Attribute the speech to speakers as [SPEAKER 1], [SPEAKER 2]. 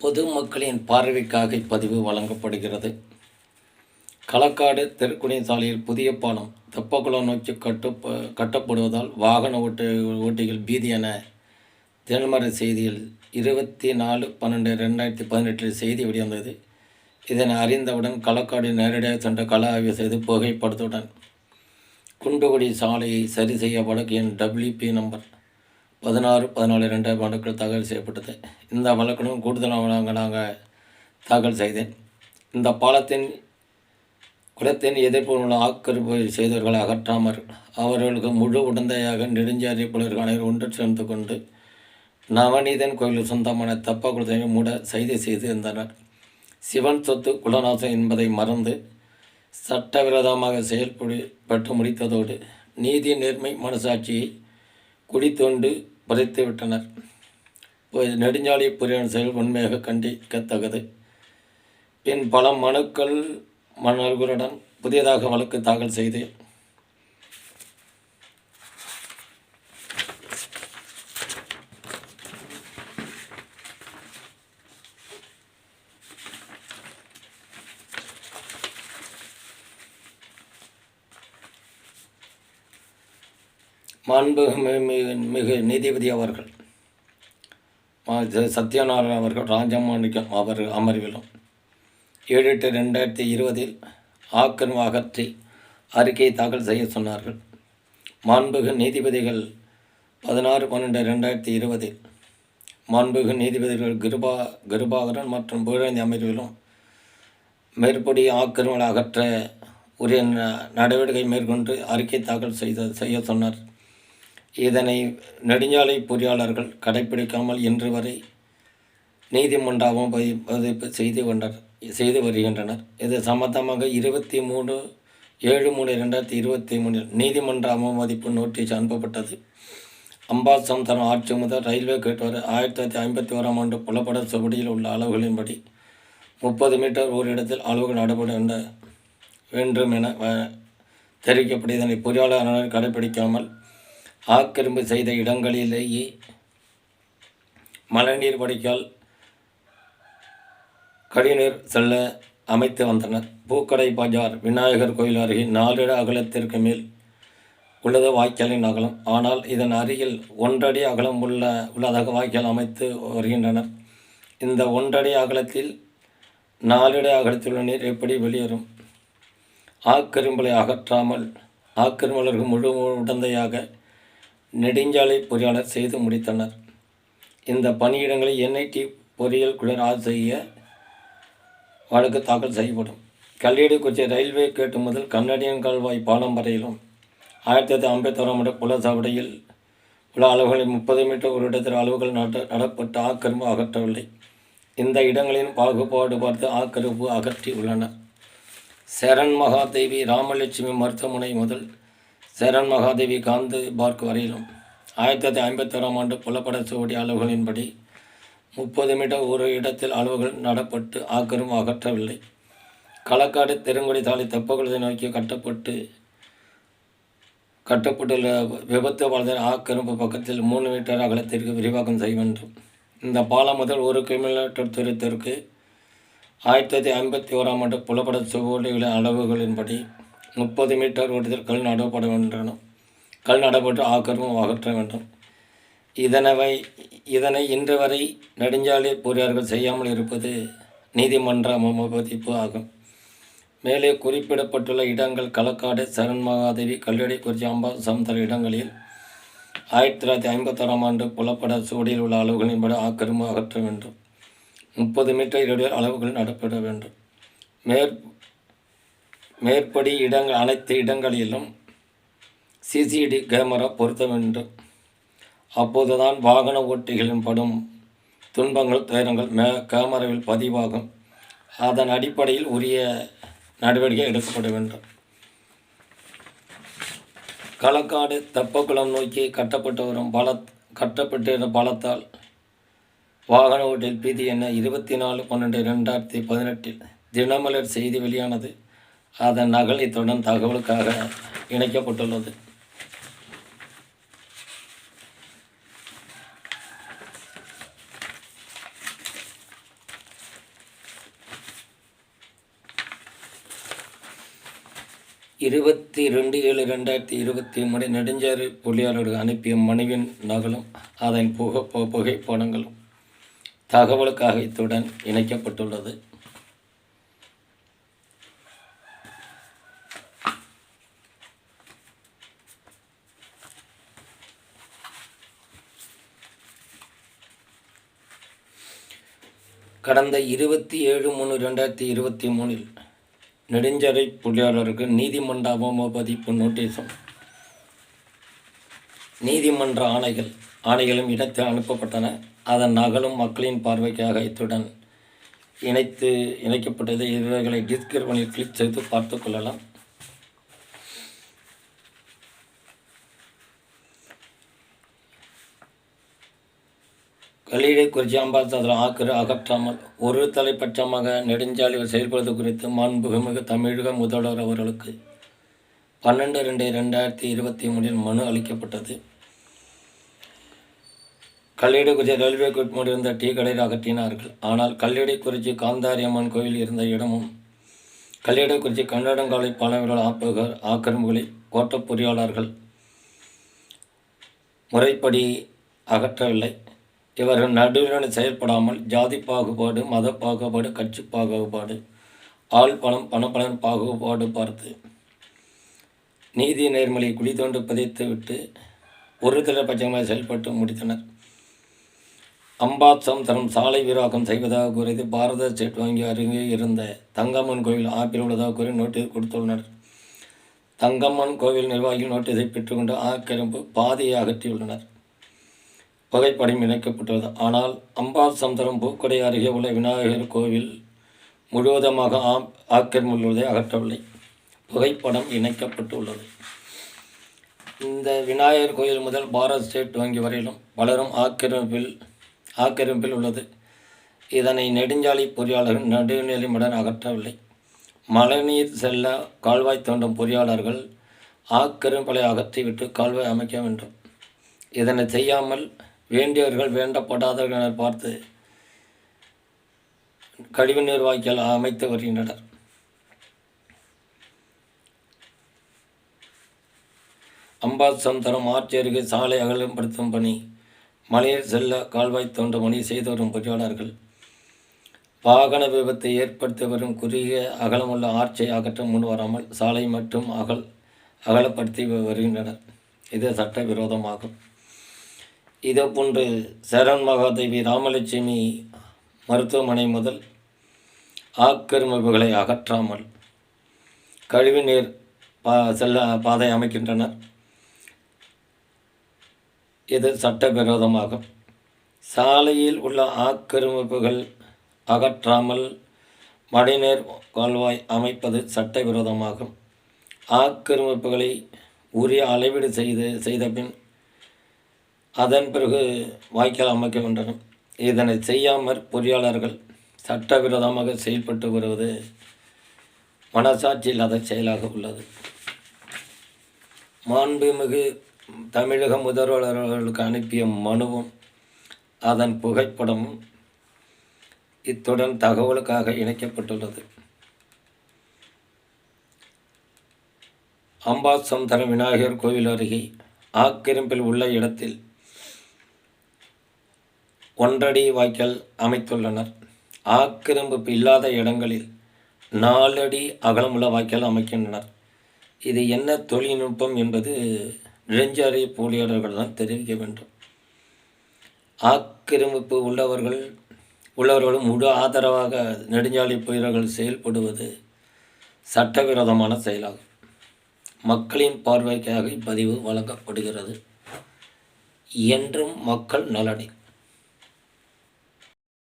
[SPEAKER 1] பொதுமக்களின் பார்வைக்காக இப்பதிவு வழங்கப்படுகிறது. களக்காடு தெற்குடி சாலையில் புதிய பாலம் தெப்பக்குளம் நோக்கி கட்டு கட்டப்படுவதால் வாகன ஓட்டு ஓட்டிகள் பீதி என தினமர செய்தியில் இருபத்தி நாலு பன்னெண்டு ரெண்டாயிரத்தி பதினெட்டில் செய்தி வெளிவந்தது. இதனை அறிந்தவுடன் களக்காடு நேரடியாக சென்ற கள ஆய்வு செய்து புகைப்படத்துடன் குண்டுகுடி சாலையை சரி செய்ய வழக்கு என் டபிள்யூபி நம்பர் பதினாறு பதினாலு ரெண்டாயிரம் வழக்கில் தாக்கல் செய்யப்பட்டது. இந்த வழக்கிலும் கூடுதல் வழங்கலாக தாக்கல் செய்தேன். இந்த பாலத்தின் குளத்தின் எதிர்ப்புள்ள ஆக்கிரமிப்பு செய்தவர்களை அகற்றாமல் அவர்களுக்கு முழு உடந்தையாக நெடுஞ்சாரி புலர்கள் அனைவரும் ஒன்று சேர்ந்து கொண்டு நவநீதன் கோயில் சொந்தமான தப்ப குளத்தை மூட செய்தி செய்து இருந்தனர். சிவன் சொத்து குலநாசம் என்பதை மறந்து சட்டவிரோதமாக செயல்பட்டு முடித்ததோடு நீதி நேர்மை மனசாட்சியை குடித்தோண்டு புதைத்து விட்டனர். நெடுஞ்சாலை புரியான செயல் உண்மையாக கண்டிக்கத்தக்கது. பின் பல மனுக்கள் மன்னர்களுடன் புதியதாக வழக்கு தாக்கல் செய்து மாண்பு மிகு நீதிபதி அவர்கள் சத்யநாராயணன் அவர்கள் ராஜமாணிக்கம் அவர் அமர்விலும் ஏழு எட்டு ரெண்டாயிரத்தி இருபதில் ஆக்கிரமிப்பு அகற்றி அறிக்கை தாக்கல் செய்ய சொன்னார்கள். மாண்புகு நீதிபதிகள் பதினாறு பன்னெண்டு ரெண்டாயிரத்தி இருபதில் மாண்புகு நீதிபதிகள் கிருபா கிருபாகரன் மற்றும் புகழந்தி அமர்விலும் மேற்படி ஆக்கிரமிகளை அகற்ற உரிய ந- நடவடிக்கை மேற்கொண்டு அறிக்கை தாக்கல் செய்த செய்ய சொன்னார். இதனை நெடுஞ்சாலை பொறியாளர்கள் கடைப்பிடிக்காமல் இன்று வரை நீதிமன்றமும் பதிப்பு செய்து கொண்டனர் செய்து வருகின்றனர். இது சம்பந்தமாக இருபத்தி மூணு ஏழு மூணு ரெண்டாயிரத்தி இருபத்தி மூணில் நீதிமன்ற அவமதிப்பு நோட்டீஸ் அனுப்பப்பட்டது. அம்பாசம் தரம் ஆட்சி முதல் ரயில்வே கேட் வரை ஆயிரத்தி தொள்ளாயிரத்தி ஐம்பத்தி ஓராம் ஆண்டு புலப்பட சுவடியில் உள்ள அளவுகளின்படி முப்பது மீட்டர் ஒரு இடத்தில் அளவுகள் நடப்பட வேண்ட- வேண்டும் என வ- தெரிவிக்கப்பட்டு இதனை பொறியாளர் கடைப்பிடிக்காமல் ஆக்கிரமிப்பு செய்த இடங்களிலேயே மழைநீர் வடிகால் கழிநீர் செல்ல அமைத்து வந்தனர். பூக்கடை பஜார் விநாயகர் கோயில் அருகே நாலிட அகலத்திற்கு மேல் உள்ளது வாய்க்காலின் அகலம். ஆனால் இதன் அருகில் ஒன்றடி அகலம் உள்ள உள்ளதாக வாய்க்கால் அமைத்து வருகின்றனர். இந்த ஒன்றடி அகலத்தில் நாலடி அகலத்தில் உள்ள நீர் எப்படி வெளியேறும்? ஆக்கிரமிப்புகளை அகற்றாமல் ஆக்கிரமலருக்கு முழு உடந்தையாக நெடுஞ்சாலை பொறியாளர் செய்து முடித்தனர். இந்த பணியிடங்களை என்ஐடி பொறியியல் குழு ஆய்வு செய்ய வழக்கு தாக்கல் செய்யப்படும். கல்லியடிக்குறிச்சி ரயில்வே கேட்டு முதல் கன்னடியன் கால்வாய் பாலம் வரையிலும் ஆயிரத்தி தொள்ளாயிரத்தி ஐம்பத்தோராம் ஆண்டு புலசாவடியில் உள்ள அளவுகளில் முப்பது மீட்டர் ஒரு இடத்தில் அளவுகள் நட நடப்பட்டு ஆக்கிரமிப்பு அகற்றவில்லை. இந்த இடங்களின் பாகுபாடு பார்த்து ஆக்கிரமிப்பு அகற்றி உள்ளனர் சரண் மகாதேவி ராமலட்சுமி மருத்துவமனை முதல் சேரன் மகாதேவி காந்து பார்க் வரையிலும் ஆயிரத்தி தொள்ளாயிரத்தி ஐம்பத்தோராம் ஆண்டு புலப்பட சுவடி அளவுகளின்படி முப்பது மீட்டர் ஒரு இடத்தில் அளவுகள் நடப்பட்டு ஆக்கிரமிப்பு அகற்றவில்லை. களக்காடு தெருங்குடி சாலை தெப்பகுளத்தை நோக்கி கட்டப்பட்டு கட்டப்பட்டுள்ள விபத்து பாலத்தின் ஆக்கிரமிப்பு பக்கத்தில் மூணு மீட்டர் அகலத்திற்கு விரிவாக்கம் செய்ய வேண்டும். இந்த பாலம் முதல் ஒரு கிலோமீட்டர் தூரத்திற்கு ஆயிரத்தி தொள்ளாயிரத்தி ஐம்பத்தி ஓராம் ஆண்டு புலப்பட சுவடிகளின் அளவுகளின்படி முப்பது மீட்டர் ஓட்டத்தில் கல் நடப்பட வேண்டும். கல் நடப்பட்டு ஆக்கிரமம் அகற்ற வேண்டும். இதனவை இதனை இன்று வரை நெடுஞ்சாலை பொறியாளர்கள் செய்யாமல் இருப்பது நீதிமன்ற அவமதிப்பு ஆகும். மேலே குறிப்பிடப்பட்டுள்ள இடங்கள் களக்காடு சரண் மகாதேவி கல்லடி குறிச்சி அம்பாசம் தர இடங்களில் ஆயிரத்தி தொள்ளாயிரத்தி ஐம்பத்தாறாம் ஆண்டு புலப்பட சுவடியில் உள்ள அளவுகளின்படி ஆக்கிரமம் அகற்ற வேண்டும். முப்பது மீட்டர் இடைவெளி அளவுகள் நடப்பட வேண்டும். மேற் மேற்படி இடங்கள் அனைத்து இடங்களிலும் சிசிடி கேமரா பொருத்த வேண்டும் அப்போதுதான் வாகன ஓட்டிகளின் படும் துன்பங்கள் துயரங்கள் மே கேமராவில் பதிவாகும். அதன் அடிப்படையில் உரிய நடவடிக்கை எடுக்கப்பட வேண்டும். களக்காடு தெப்பக்குளம் நோக்கி கட்டப்பட்டு வரும் பல கட்டப்பட்டிருந்த பலத்தால் வாகன ஓட்டில் பீதி என இருபத்தி நாலு பன்னெண்டு ரெண்டாயிரத்தி பதினெட்டில் தினமலர் செய்தி வெளியானது. அதன் நகல் இத்துடன் தகவலுக்காக இணைக்கப்பட்டுள்ளது. இருபத்தி ரெண்டு ஏழு ரெண்டாயிரத்தி இருபத்தி மூணு நெடுஞ்சாறு பொறியாளர்கள் அனுப்பிய மனைவின் நகலும் அதன் புகை புகைப்படங்களும் தகவலுக்காக இத்துடன் இணைக்கப்பட்டுள்ளது. கடந்த இருபத்தி ஏழு மூணு ரெண்டாயிரத்தி இருபத்தி மூணில் நெடுஞ்சரை பொறியாளருக்கு நீதிமன்ற அவமதிப்பு நோட்டீஸும். நீதிமன்ற ஆணைகள் ஆணைகளும் இடத்தில் அனுப்பப்பட்டன. அதன் நகலும் மக்களின் பார்வைக்காக இத்துடன் இணைத்து இணைக்கப்பட்டது. இவர்களை டிஸ்கிரிப்ஷனில் கிளிக் செய்து பார்த்து கொள்ளலாம். கலீடை குறிச்சி அம்பாசதர் ஆக்கிர அகற்றாமல் ஒரு தலைப்பட்சமாக நெடுஞ்சாலை செயல்படுவது குறித்து மாண்புமிகு தமிழக முதல்வர் அவர்களுக்கு பன்னெண்டு ரெண்டு ரெண்டாயிரத்தி இருபத்தி மூணில் மனு அளிக்கப்பட்டது. கல்லீடைக்குறிச்சி ரயில்வே கோட் இருந்த டீ கடையில் அகற்றினார்கள். ஆனால் கல்லீடை குறிச்சி காந்தாரியம்மன் கோயில் இருந்த இடமும் கல்லீடைக்குறிச்சி கன்னடங்காலை பாலவர்கள் ஆப்பகர் ஆக்கிரமிப்புகளை கோட்ட பொறியாளர்கள் முறைப்படி அகற்றவில்லை. இவர்கள் நடுநிலை செயல்படாமல் ஜாதி பாகுபாடு மத பாகுபாடு கட்சி பாகுபாடு ஆள் பணம் பணப்பலன் பாகுபாடு பார்த்து நீதி நேர்மலை குழி தோண்டு புதைத்துவிட்டு ஒரு தலைப்பட்சமாக செயல்பட்டு முடித்தனர். அம்பாசம் தரும் சாலை விரிவாக்கம் செய்வதாக கூறியது பாரத ஸ்டேட் வங்கி அருகே இருந்த தங்கம்மன் கோவில் ஆப்பில் உள்ளதாக கூறி நோட்டீஸ் கொடுத்துள்ளனர். தங்கம்மன் கோவில் நிர்வாகிகள் நோட்டீஸை பெற்றுக்கொண்டு ஆக்கிரமிப்பு பாதையை அகற்றியுள்ளனர். புகைப்படம் இணைக்கப்பட்டுள்ளது. ஆனால் அம்பாசமுத்திரம் பூக்கடை அருகே உள்ள விநாயகர் கோவில் முழுவதுமாக ஆம் ஆக்கிரமிப்புள்ளதை அகற்றவில்லை. புகைப்படம் இணைக்கப்பட்டுள்ளது. இந்த விநாயகர் கோயில் முதல் பாரத் ஸ்டேட் வங்கி வரையிலும் வளரும் ஆக்கிரமிப்பில் ஆக்கிரமிப்பில் உள்ளது. இதனை நெடுஞ்சாலை பொறியாளர்கள் நடுநிலைமுடன் அகற்றவில்லை. மழைநீர் செல்ல கால்வாய் தோண்டும் பொறியாளர்கள் ஆக்கிரமிப்பலை அகற்றிவிட்டு கால்வாய் அமைக்க வேண்டும். இதனை செய்யாமல் வேண்டியவர்கள் வேண்டப்படாதவர்கள் என பார்த்து கழிவுநீர் வாய்க்கால் அமைத்து வருகின்றனர். அம்பாசம் தரும் ஆட்சி அருகே சாலை அகலப்படுத்தும் பணி மலையில் செல்ல கால்வாய் தோன்ற பணி செய்து வரும் பொறியாளர்கள். வாகன விபத்தை ஏற்படுத்தி வரும் குறுகிய அகலமுள்ள ஆட்சியை அகற்ற முன் வராமல் சாலை மற்றும் அகல் அகலப்படுத்தி வருகின்றனர். இது சட்டவிரோதமாகும் இதேபோன்று சரண் மகாதேவி ராமலட்சுமி மருத்துவமனை முதல் ஆக்கிரமிப்புகளை அகற்றாமல் கழிவுநீர் பா செல்ல பாதை அமைக்கின்றனர். இது சட்டவிரோதமாகும். சாலையில் உள்ள ஆக்கிரமிப்புகள் அகற்றாமல் மழைநீர் கால்வாய் அமைப்பது சட்டவிரோதமாகும். ஆக்கிரமிப்புகளை உரிய அளவீடு செய்து செய்த பின் அதன் பிறகு வாய்க்கால் அமைக்க வேண்டும் இதனை செய்யாமற் பொறியாளர்கள் சட்டவிரோதமாக செயல்பட்டு வருவது மனசாட்சி இல்லாத செயலாக உள்ளது. மாண்புமிகு தமிழக முதல்வர்களுக்கு அனுப்பிய மனுவும் அதன் புகைப்படமும் இத்துடன் தகவலுக்காக இணைக்கப்பட்டுள்ளது. அம்பாசமுத்திர விநாயகர் கோவில் அருகே ஆக்கிரமிப்பில் உள்ள இடத்தில் ஒன்றடி வாய்க்கால் அமைத்துள்ளனர். ஆக்கிரமிப்பு இல்லாத இடங்களில் நாலடி அகலமுள்ள வாய்க்கால் அமைக்கின்றனர். இது என்ன தொழில்நுட்பம் என்பது நெடுஞ்சாலை போலியாளர்கள் தான் தெரிவிக்க வேண்டும். ஆக்கிரமிப்பு உள்ளவர்கள் உள்ளவர்களும் முழு ஆதரவாக நெடுஞ்சாலை பொறியாளர்கள் செயல்படுவது சட்டவிரோதமான செயலாகும். மக்களின் பார்வைக்காக இப்பதிவு வழங்கப்படுகிறது. என்றும் மக்கள் நலனே.